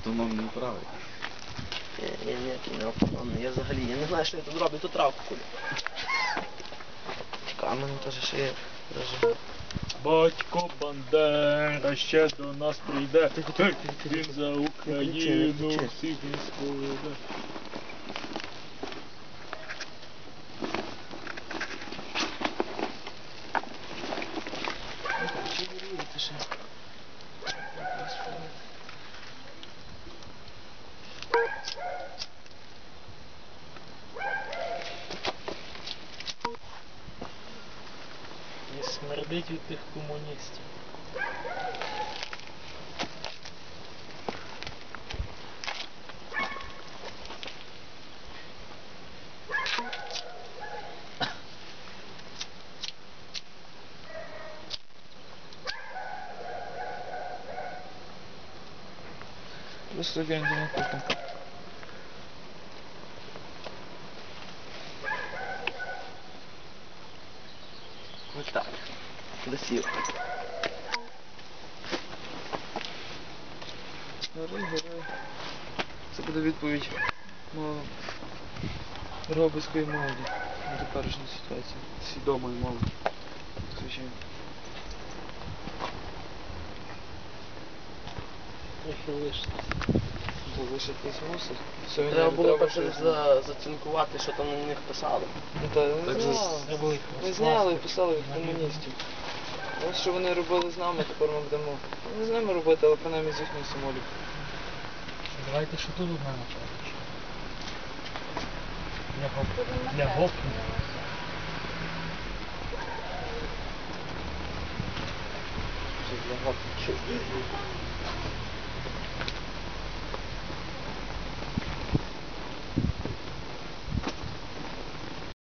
Автономний правий. Я, я ніякий не автономний, я взагалі, я не знаю, що я тут роблю, тут травку кулю. Чекай, а теж ще є даже. Батько Бандера ще до нас прийде. Він за Україну всіх не споведе. смердить від тих комуністів. Просто гляньте на Досів. Гори, гори. Це буде відповідь робицької молоді на теперішню ситуацію. Свідомої молоді. Звичайно. Трохи лишити. Залишитись мусор. Він Треба було перше щось- за, зацінкувати, що там на них писали. Ну, та, не Так знали. же Ми зняли і писали від комуністів. Ось що вони робили з нами, тепер ми будемо не з ними робити, але принаймні з їхньою самолюб. Давайте що тут одна напевно. Для гоп. Для. Чи для гопників.